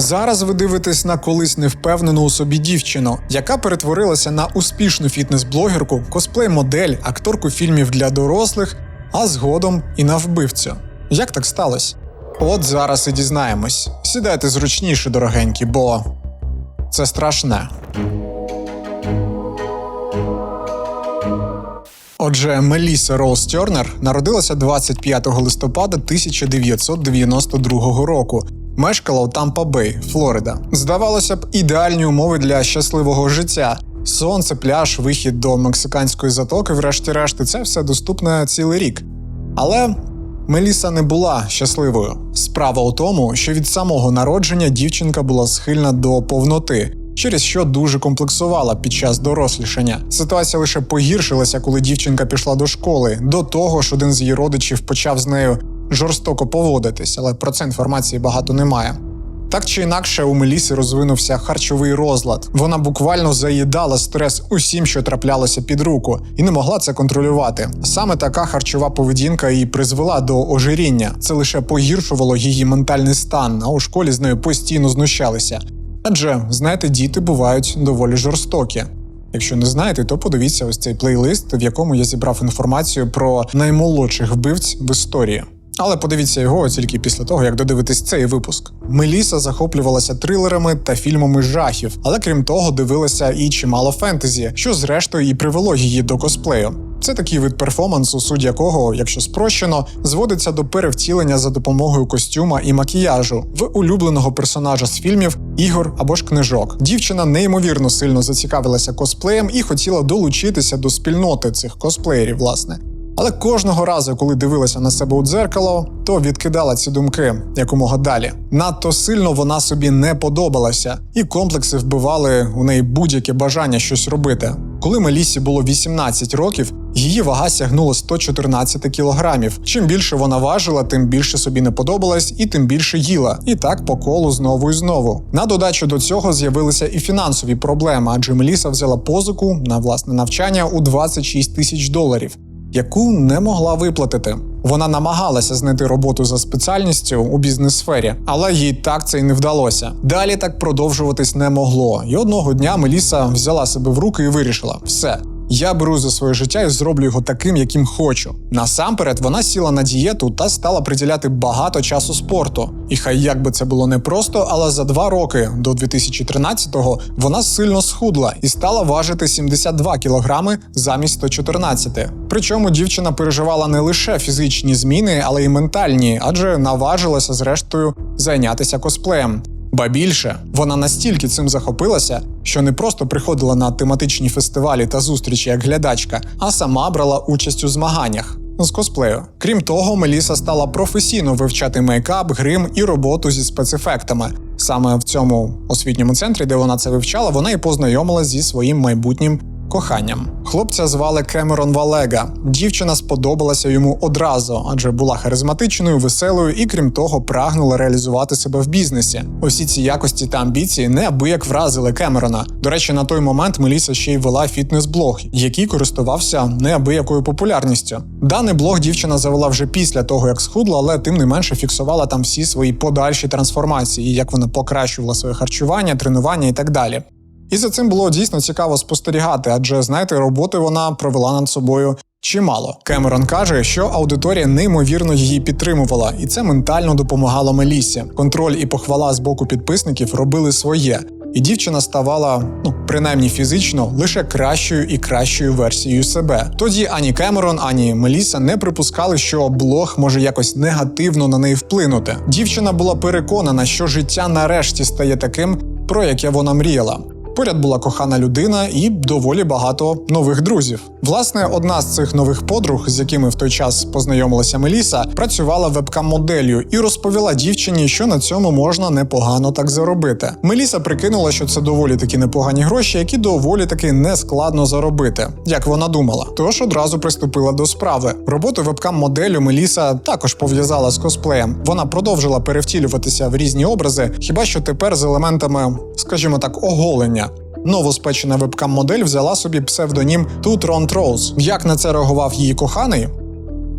Зараз ви дивитесь на колись невпевнену у собі дівчину, яка перетворилася на успішну фітнес-блогерку, косплей-модель, акторку фільмів для дорослих, а згодом і на вбивцю. Як так сталося? От зараз і дізнаємось. Сідайте зручніше, дорогенькі, бо це страшне. Отже, Меліса Роуз Тернер народилася 25 листопада 1992 року. Мешкала у Тампа Бей, Флорида. Здавалося б, ідеальні умови для щасливого життя. Сонце, пляж, вихід до мексиканської затоки, врешті-решт, це все доступне цілий рік. Але Меліса не була щасливою. Справа у тому, що від самого народження дівчинка була схильна до повноти, через що дуже комплексувала під час дорослішання. Ситуація лише погіршилася, коли дівчинка пішла до школи. До того ж, один з її родичів почав з нею жорстоко поводитись, але про це інформації багато немає. Так чи інакше, у Меліси розвинувся харчовий розлад. Вона буквально заїдала стрес усім, що траплялося під руку, і не могла це контролювати. Саме така харчова поведінка і призвела до ожиріння. Це лише погіршувало її ментальний стан, а у школі з нею постійно знущалися. Адже, знаєте, діти бувають доволі жорстокі. Якщо не знаєте, то подивіться ось цей плейлист, в якому я зібрав інформацію про наймолодших вбивць в історії. Але подивіться його тільки після того, як додивитись цей випуск. Меліса захоплювалася трилерами та фільмами жахів, але крім того, дивилася і чимало фентезі, що зрештою і привело її до косплею. Це такий вид перформансу, суть якого, якщо спрощено, зводиться до перевтілення за допомогою костюма і макіяжу в улюбленого персонажа з фільмів, ігор або ж книжок. Дівчина неймовірно сильно зацікавилася косплеєм і хотіла долучитися до спільноти цих косплеєрів, власне. Але кожного разу, коли дивилася на себе у дзеркало, то відкидала ці думки якомога далі. Надто сильно вона собі не подобалася, і комплекси вбивали у неї будь-яке бажання щось робити. Коли Мелісі було 18 років, її вага сягнула 114 кілограмів. Чим більше вона важила, тим більше собі не подобалось і тим більше їла. І так по колу знову і знову. На додачу до цього з'явилися і фінансові проблеми, адже Меліса взяла позику на власне навчання у 26 тисяч доларів яку не могла виплатити. Вона намагалася знайти роботу за спеціальністю у бізнес-сфері, але їй так це й не вдалося. Далі так продовжуватись не могло. І одного дня Меліса взяла себе в руки і вирішила: все. Я беру за своє життя і зроблю його таким, яким хочу. Насамперед, вона сіла на дієту та стала приділяти багато часу спорту. І хай як би це було непросто, але за два роки до 2013-го вона сильно схудла і стала важити 72 кілограми замість 114. Причому дівчина переживала не лише фізичні зміни, але й ментальні, адже наважилася зрештою зайнятися косплеєм. Ба більше вона настільки цим захопилася, що не просто приходила на тематичні фестивалі та зустрічі як глядачка, а сама брала участь у змаганнях з косплею. Крім того, Меліса стала професійно вивчати мейкап, грим і роботу зі спецефектами. Саме в цьому освітньому центрі, де вона це вивчала, вона і познайомилася зі своїм майбутнім коханням. Хлопця звали Кемерон Валега. Дівчина сподобалася йому одразу, адже була харизматичною, веселою і, крім того, прагнула реалізувати себе в бізнесі. Усі ці якості та амбіції неабияк вразили Кемерона. До речі, на той момент Меліса ще й вела фітнес-блог, який користувався неабиякою популярністю. Даний блог дівчина завела вже після того, як схудла, але тим не менше фіксувала там всі свої подальші трансформації, як вона покращувала своє харчування, тренування і так далі. І за цим було дійсно цікаво спостерігати, адже знаєте, роботи вона провела над собою чимало. Кемерон каже, що аудиторія неймовірно її підтримувала, і це ментально допомагало Мелісі. Контроль і похвала з боку підписників робили своє. І дівчина ставала, ну принаймні фізично, лише кращою і кращою версією себе. Тоді ані Кемерон, ані Меліса не припускали, що блог може якось негативно на неї вплинути. Дівчина була переконана, що життя нарешті стає таким, про яке вона мріяла. Поряд була кохана людина і доволі багато нових друзів. Власне, одна з цих нових подруг, з якими в той час познайомилася Меліса, працювала вебкам-моделлю і розповіла дівчині, що на цьому можна непогано так заробити. Меліса прикинула, що це доволі такі непогані гроші, які доволі таки нескладно заробити, як вона думала. Тож одразу приступила до справи. Роботу вебкам-моделю Меліса також пов'язала з косплеєм. Вона продовжила перевтілюватися в різні образи, хіба що тепер з елементами, скажімо так, оголення. Новоспечена вебкам-модель взяла собі псевдонім Тутрон Троуз. Як на це реагував її коханий?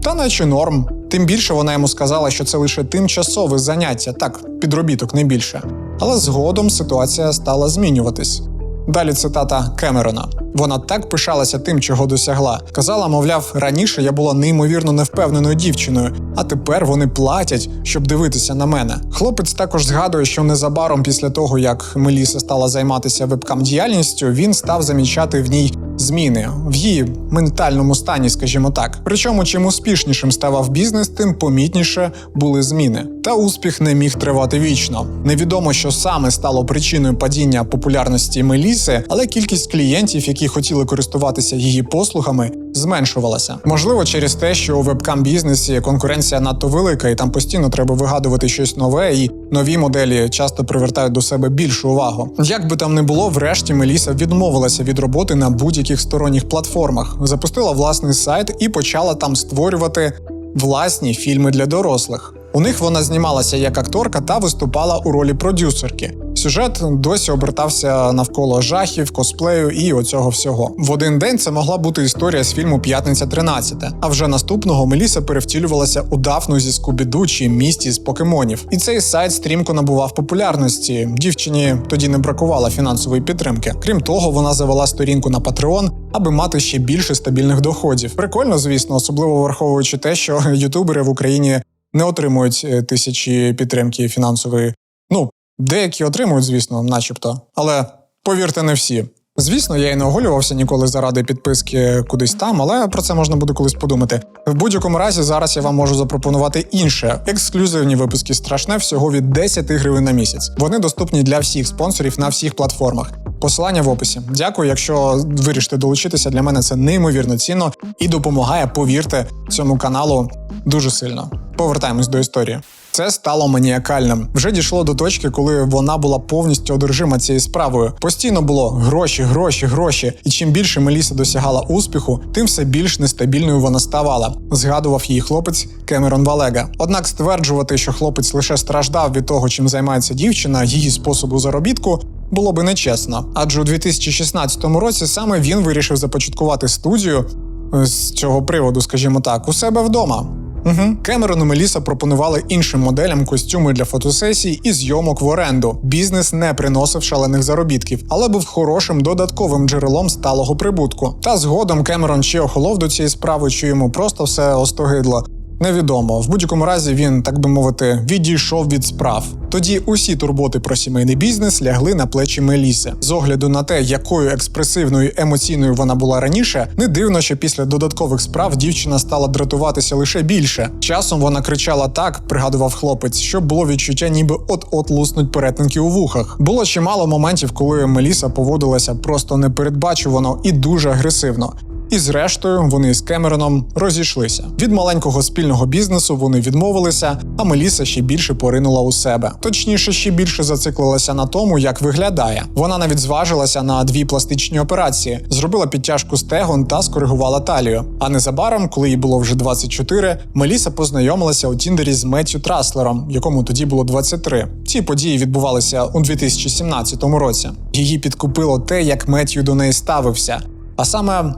Та наче норм. Тим більше вона йому сказала, що це лише тимчасове заняття, так, підробіток не більше. Але згодом ситуація стала змінюватись. Далі цитата Кемерона. Вона так пишалася тим, чого досягла. Казала, мовляв, раніше я була неймовірно невпевненою дівчиною, а тепер вони платять, щоб дивитися на мене. Хлопець також згадує, що незабаром після того, як Меліса стала займатися вебкам діяльністю, він став замічати в ній зміни в її ментальному стані, скажімо так. Причому, чим успішнішим ставав бізнес, тим помітніше були зміни. Та успіх не міг тривати вічно. Невідомо, що саме стало причиною падіння популярності Меліси, але кількість клієнтів, які хотіли користуватися її послугами, зменшувалася. Можливо, через те, що у вебкам бізнесі конкуренція надто велика, і там постійно треба вигадувати щось нове, і нові моделі часто привертають до себе більшу увагу. Як би там не було, врешті Меліса відмовилася від роботи на будь-яких сторонніх платформах, запустила власний сайт і почала там створювати власні фільми для дорослих. У них вона знімалася як акторка та виступала у ролі продюсерки. Сюжет досі обертався навколо жахів, косплею і оцього всього. В один день це могла бути історія з фільму П'ятниця 13, А вже наступного Меліса перевтілювалася у Дафну зі Скубіду чи місті з покемонів. І цей сайт стрімко набував популярності. Дівчині тоді не бракувало фінансової підтримки. Крім того, вона завела сторінку на Patreon, аби мати ще більше стабільних доходів. Прикольно, звісно, особливо враховуючи те, що ютубери в Україні не отримують е, тисячі підтримки фінансової. Ну, деякі отримують, звісно, начебто, але повірте, не всі. Звісно, я і не оголювався ніколи заради підписки кудись там, але про це можна буде колись подумати. В будь-якому разі, зараз я вам можу запропонувати інше ексклюзивні випуски страшне всього від 10 гривень на місяць. Вони доступні для всіх спонсорів на всіх платформах. Посилання в описі. Дякую, якщо вирішите долучитися. Для мене це неймовірно цінно і допомагає, повірте, цьому каналу дуже сильно. Повертаємось до історії. Це стало маніакальним. Вже дійшло до точки, коли вона була повністю одержима цією справою. Постійно було гроші, гроші, гроші. І чим більше Меліса досягала успіху, тим все більш нестабільною вона ставала. Згадував її хлопець Кемерон Валега. Однак стверджувати, що хлопець лише страждав від того, чим займається дівчина, її способу заробітку. Було би нечесно, адже у 2016 році саме він вирішив започаткувати студію з цього приводу, скажімо так, у себе вдома. Угу. Кемерон Меліса пропонували іншим моделям костюми для фотосесій і зйомок в оренду. Бізнес не приносив шалених заробітків, але був хорошим додатковим джерелом сталого прибутку. Та згодом Кемерон ще охолов до цієї справи, чи йому просто все остогидло. Невідомо. В будь-якому разі він, так би мовити, відійшов від справ. Тоді усі турботи про сімейний бізнес лягли на плечі Меліси. З огляду на те, якою експресивною емоційною вона була раніше, не дивно, що після додаткових справ дівчина стала дратуватися лише більше. Часом вона кричала так, пригадував хлопець, що було відчуття, ніби от-от луснуть перетинки у вухах. Було чимало моментів, коли Меліса поводилася просто непередбачувано і дуже агресивно. І зрештою вони з Кемероном розійшлися. Від маленького спільного бізнесу вони відмовилися, а Меліса ще більше поринула у себе. Точніше, ще більше зациклилася на тому, як виглядає. Вона навіть зважилася на дві пластичні операції, зробила підтяжку стегон та скоригувала талію. А незабаром, коли їй було вже 24, Меліса познайомилася у Тіндері з Меттю Траслером, якому тоді було 23. Ці події відбувалися у 2017 році. Її підкупило те, як Меттю до неї ставився. А саме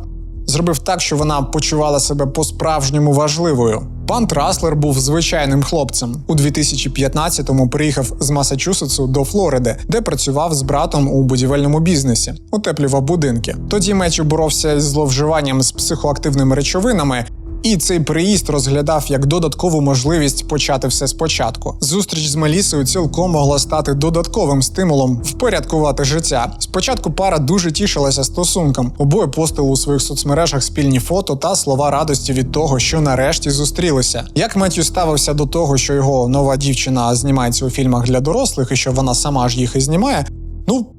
зробив так, що вона почувала себе по-справжньому важливою. Пан Траслер був звичайним хлопцем. У 2015-му приїхав з Масачусетсу до Флориди, де працював з братом у будівельному бізнесі, утеплював будинки. Тоді Мечу боровся з зловживанням з психоактивними речовинами. І цей приїзд розглядав як додаткову можливість почати все спочатку. Зустріч з Мелісою цілком могла стати додатковим стимулом впорядкувати життя. Спочатку пара дуже тішилася стосункам. Обоє постили у своїх соцмережах спільні фото та слова радості від того, що нарешті зустрілися. Як Меттю ставився до того, що його нова дівчина знімається у фільмах для дорослих, і що вона сама ж їх і знімає, ну.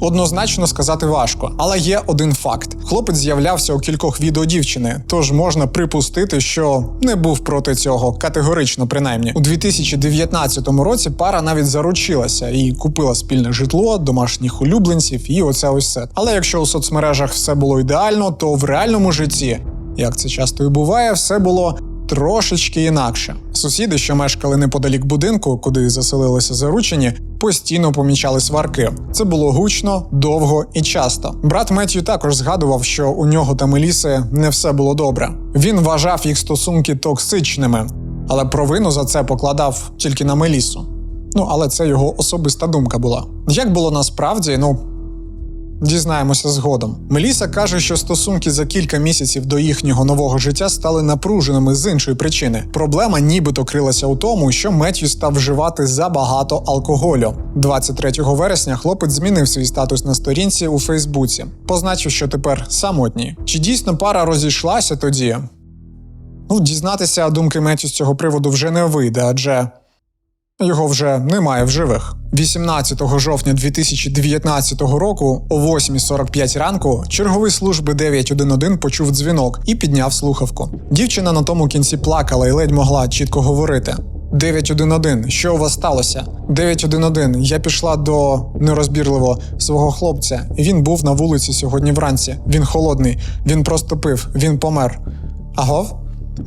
Однозначно сказати важко, але є один факт: хлопець з'являвся у кількох відео дівчини, тож можна припустити, що не був проти цього категорично, принаймні. У 2019 році пара навіть заручилася і купила спільне житло, домашніх улюбленців і оце ось все. Але якщо у соцмережах все було ідеально, то в реальному житті, як це часто і буває, все було трошечки інакше. Сусіди, що мешкали неподалік будинку, куди заселилися заручені, постійно помічали сварки. Це було гучно, довго і часто. Брат Меттью також згадував, що у нього та Меліси не все було добре. Він вважав їх стосунки токсичними, але провину за це покладав тільки на Мелісу. Ну, але це його особиста думка була. Як було насправді, ну. Дізнаємося згодом. Меліса каже, що стосунки за кілька місяців до їхнього нового життя стали напруженими з іншої причини. Проблема нібито крилася у тому, що Меттью став вживати забагато алкоголю. 23 вересня хлопець змінив свій статус на сторінці у Фейсбуці, позначив, що тепер самотній. Чи дійсно пара розійшлася тоді? Ну, дізнатися думки Меттю з цього приводу вже не вийде, адже його вже немає в живих. 18 жовтня 2019 року о 8.45 ранку черговий служби 911 почув дзвінок і підняв слухавку. Дівчина на тому кінці плакала і ледь могла чітко говорити. 911, що у вас сталося? 911, я пішла до нерозбірливо свого хлопця. Він був на вулиці сьогодні вранці. Він холодний, він просто пив, він помер. Агов?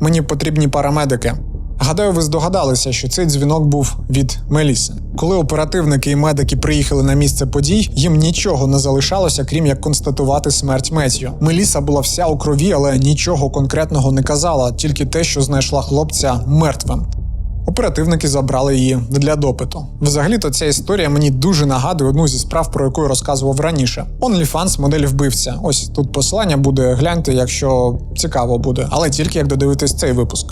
Мені потрібні парамедики. Гадаю, ви здогадалися, що цей дзвінок був від Меліси. Коли оперативники і медики приїхали на місце подій, їм нічого не залишалося, крім як констатувати смерть Меттю. Меліса була вся у крові, але нічого конкретного не казала, тільки те, що знайшла хлопця мертвим. Оперативники забрали її для допиту. Взагалі-то ця історія мені дуже нагадує одну зі справ, про яку я розказував раніше. OnlyFans модель вбивця. Ось тут посилання буде. Гляньте, якщо цікаво буде, але тільки як додивитись цей випуск.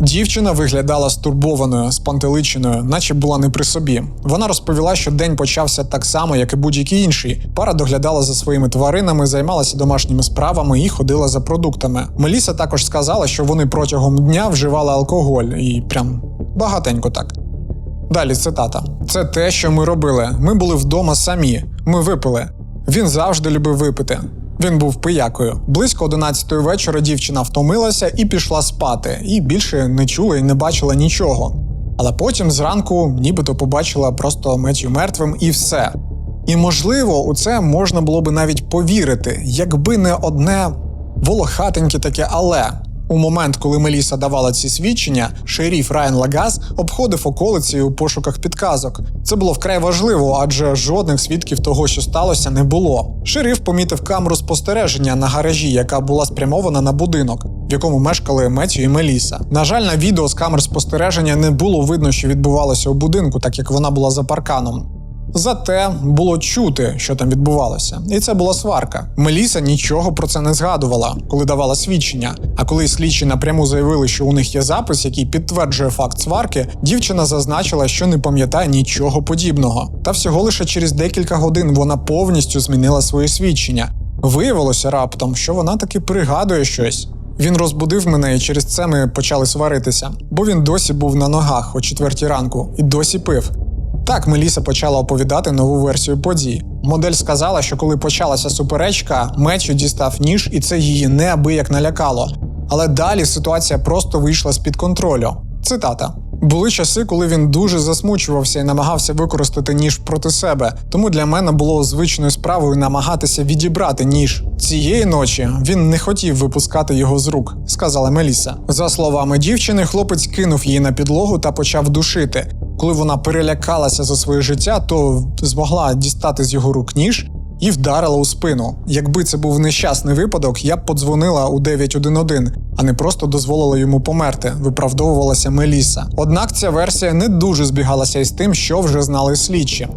Дівчина виглядала стурбованою, спантеличеною, наче була не при собі. Вона розповіла, що день почався так само, як і будь-який інший. Пара доглядала за своїми тваринами, займалася домашніми справами і ходила за продуктами. Меліса також сказала, що вони протягом дня вживали алкоголь і прям багатенько так. Далі цитата: це те, що ми робили. Ми були вдома самі. Ми випили. Він завжди любив випити. Він був пиякою. Близько 11 вечора дівчина втомилася і пішла спати, і більше не чула і не бачила нічого. Але потім зранку нібито побачила просто Меттю мертвим і все. І можливо, у це можна було би навіть повірити, якби не одне волохатеньке таке але. У момент, коли Меліса давала ці свідчення, шеріф Райан Лагаз обходив околиці у пошуках підказок. Це було вкрай важливо, адже жодних свідків того, що сталося, не було. Шериф помітив камеру спостереження на гаражі, яка була спрямована на будинок, в якому мешкали Меттю і Меліса. На жаль, на відео з камер спостереження не було видно, що відбувалося у будинку, так як вона була за парканом. Зате було чути, що там відбувалося, і це була сварка. Меліса нічого про це не згадувала, коли давала свідчення. А коли слідчі напряму заявили, що у них є запис, який підтверджує факт сварки, дівчина зазначила, що не пам'ятає нічого подібного. Та всього лише через декілька годин вона повністю змінила своє свідчення. Виявилося раптом, що вона таки пригадує щось. Він розбудив мене, і через це ми почали сваритися, бо він досі був на ногах о четвертій ранку і досі пив. Так, Меліса почала оповідати нову версію подій. Модель сказала, що коли почалася суперечка, Меттю дістав ніж, і це її неабияк налякало. Але далі ситуація просто вийшла з-під контролю. Цитата. Були часи, коли він дуже засмучувався і намагався використати ніж проти себе. Тому для мене було звичною справою намагатися відібрати ніж. Цієї ночі він не хотів випускати його з рук, сказала Меліса. За словами дівчини, хлопець кинув її на підлогу та почав душити. Коли вона перелякалася за своє життя, то змогла дістати з його рук ніж і вдарила у спину. Якби це був нещасний випадок, я б подзвонила у 911, а не просто дозволила йому померти, виправдовувалася Меліса. Однак ця версія не дуже збігалася із тим, що вже знали слідчі.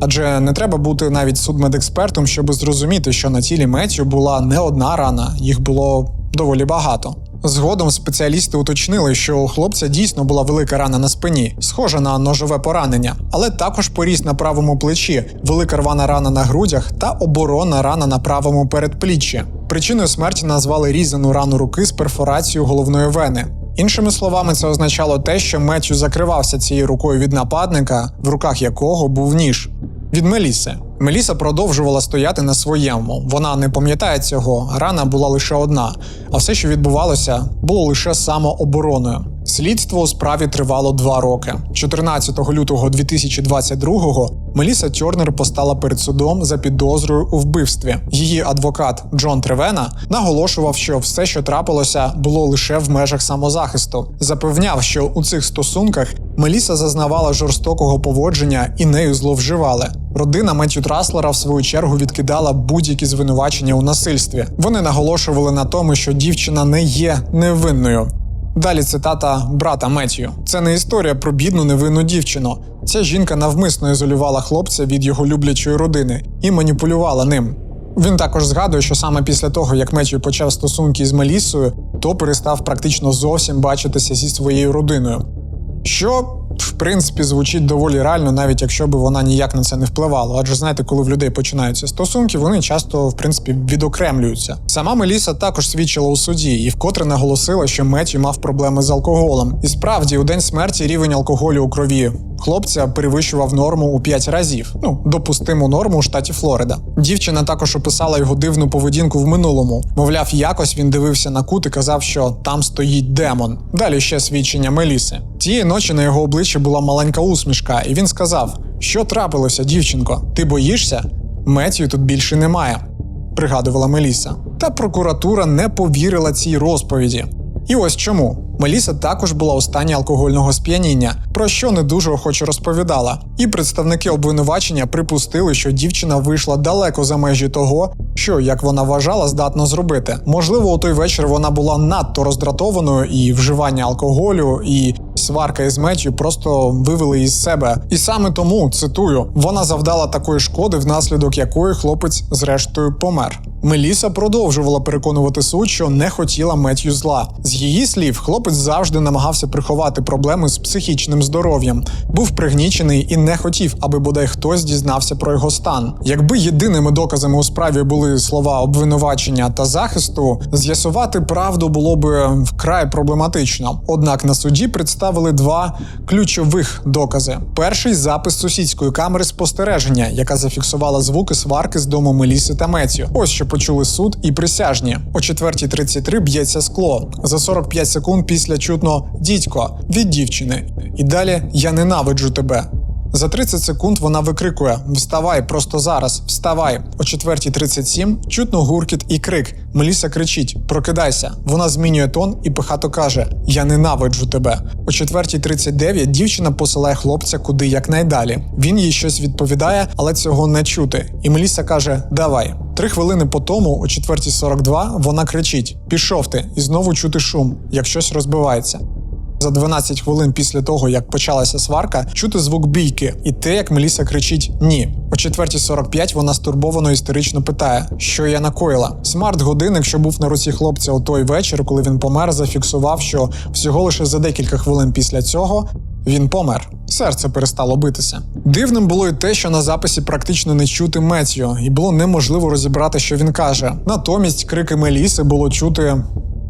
Адже не треба бути навіть судмедекспертом, щоб зрозуміти, що на тілі Меттю була не одна рана, їх було доволі багато. Згодом спеціалісти уточнили, що у хлопця дійсно була велика рана на спині, схожа на ножове поранення, але також поріз на правому плечі, велика рвана рана на грудях та оборонна рана на правому передпліччі. Причиною смерті назвали різану рану руки з перфорацією головної вени. Іншими словами, це означало те, що Меттю закривався цією рукою від нападника, в руках якого був ніж. Від Меліси. Меліса продовжувала стояти на своєму. Вона не пам'ятає цього, рана була лише одна, а все, що відбувалося, було лише самообороною. Слідство у справі тривало два роки. 14 лютого 2022-го Меліса Тьорнер постала перед судом за підозрою у вбивстві. Її адвокат Джон Тревена наголошував, що все, що трапилося, було лише в межах самозахисту. Запевняв, що у цих стосунках Меліса зазнавала жорстокого поводження і нею зловживали. Родина Меттю Траслера в свою чергу відкидала будь-які звинувачення у насильстві. Вони наголошували на тому, що дівчина не є невинною. Далі цитата брата Меттью. Це не історія про бідну невинну дівчину. Ця жінка навмисно ізолювала хлопця від його люблячої родини і маніпулювала ним. Він також згадує, що саме після того, як Меттью почав стосунки з Мелісою, то перестав практично зовсім бачитися зі своєю родиною. Що, в принципі, звучить доволі реально, навіть якщо б вона ніяк на це не впливала. Адже знаєте, коли в людей починаються стосунки, вони часто, в принципі, відокремлюються. Сама Меліса також свідчила у суді і вкотре наголосила, що Меттью мав проблеми з алкоголем. І справді, у день смерті рівень алкоголю у крові хлопця перевищував норму у 5 разів, ну допустиму норму у штаті Флорида. Дівчина також описала його дивну поведінку в минулому. Мовляв, якось він дивився на кут і казав, що там стоїть демон. Далі ще свідчення Меліси. Тієї ночі на його обличчі була маленька усмішка, і він сказав: Що трапилося, дівчинко? Ти боїшся? Меттію тут більше немає, пригадувала Меліса. Та прокуратура не повірила цій розповіді. І ось чому. Меліса також була у стані алкогольного сп'яніння, про що не дуже охоче розповідала. І представники обвинувачення припустили, що дівчина вийшла далеко за межі того, що, як вона вважала, здатна зробити. Можливо, у той вечір вона була надто роздратованою, і вживання алкоголю, і сварка із Меттю просто вивели із себе. І саме тому цитую: вона завдала такої шкоди, внаслідок якої хлопець зрештою помер. Меліса продовжувала переконувати суд, що не хотіла Меттю зла. З її слів, хлопець завжди намагався приховати проблеми з психічним здоров'ям, був пригнічений і не хотів, аби бодай хтось дізнався про його стан. Якби єдиними доказами у справі були слова обвинувачення та захисту, з'ясувати правду було б вкрай проблематично. Однак на суді представили два ключових докази: перший запис сусідської камери спостереження, яка зафіксувала звуки сварки з дому Меліси та Меттю. Ось що почули суд і присяжні. О 4.33 б'ється скло. За 45 секунд після чутно дідько від дівчини. І далі я ненавиджу тебе. За 30 секунд вона викрикує: Вставай, просто зараз, вставай. О 4.37 чутно гуркіт і крик. Меліса кричить: Прокидайся. Вона змінює тон і пихато каже: Я ненавиджу тебе. О 4.39 дівчина посилає хлопця куди якнайдалі. Він їй щось відповідає, але цього не чути. І Меліса каже: Давай. Три хвилини по тому, о 4.42, вона кричить: Пішов ти, і знову чути шум, як щось розбивається. За 12 хвилин після того, як почалася сварка, чути звук бійки, і те, як Меліса кричить Ні. О 4.45 вона стурбовано істерично питає, що я накоїла. Смарт-годинник, що був на руці хлопця у той вечір, коли він помер, зафіксував, що всього лише за декілька хвилин після цього він помер. Серце перестало битися. Дивним було й те, що на записі практично не чути Меттью, і було неможливо розібрати, що він каже. Натомість крики Меліси було чути.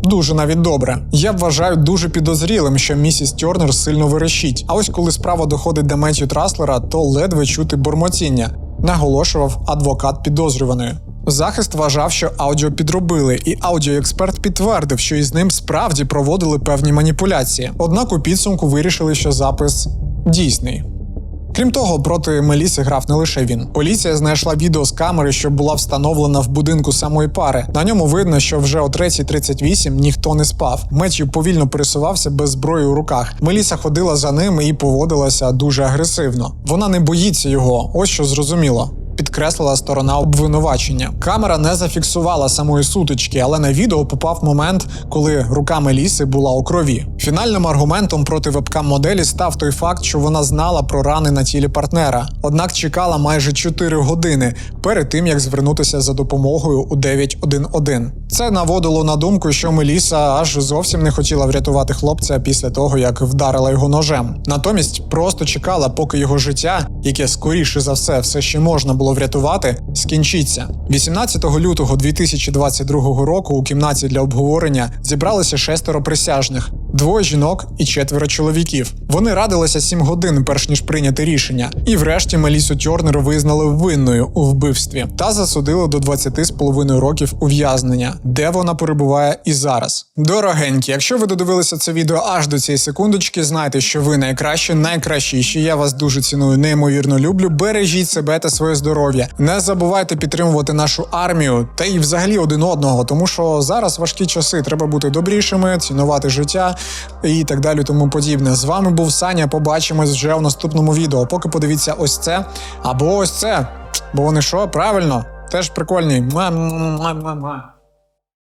Дуже навіть добре. Я вважаю дуже підозрілим, що місіс Тернер сильно верещить. А ось коли справа доходить до Меттью Траслера, то ледве чути бурмотіння, наголошував адвокат підозрюваної. Захист вважав, що аудіо підробили, і аудіоексперт підтвердив, що із ним справді проводили певні маніпуляції. Однак у підсумку вирішили, що запис дійсний. Крім того, проти Меліси грав не лише він. Поліція знайшла відео з камери, що була встановлена в будинку самої пари. На ньому видно, що вже о 3.38 ніхто не спав. Меттью повільно пересувався без зброї у руках. Меліса ходила за ним і поводилася дуже агресивно. Вона не боїться його, ось що зрозуміло. Підкреслила сторона обвинувачення. Камера не зафіксувала самої сутички, але на відео попав момент, коли рука Меліси була у крові. Фінальним аргументом проти вебкам-моделі став той факт, що вона знала про рани на тілі партнера, однак чекала майже 4 години перед тим, як звернутися за допомогою у 911. Це наводило на думку, що Меліса аж зовсім не хотіла врятувати хлопця після того, як вдарила його ножем. Натомість просто чекала, поки його життя, яке скоріше за все все ще можна було врятувати, скінчиться. 18 лютого 2022 року у кімнаті для обговорення зібралися шестеро присяжних. Двоє жінок і четверо чоловіків. Вони радилися сім годин, перш ніж прийняти рішення, і врешті Мелісу Тьорнер визнали винною у вбивстві та засудили до 20 з половиною років ув'язнення, де вона перебуває і зараз. Дорогенькі, якщо ви додивилися це відео аж до цієї секундочки, знайте, що ви найкращі, найкращіші. Я вас дуже ціную, неймовірно люблю. Бережіть себе та своє здоров'я. Не забувайте підтримувати нашу армію та і взагалі один одного, тому що зараз важкі часи. Треба бути добрішими, цінувати життя і так далі, тому подібне. З вами був Саня. Побачимось вже в наступному відео. Поки подивіться ось це або ось це. Бо вони що, правильно? Теж прикольні. Муа-муа-муа-муа.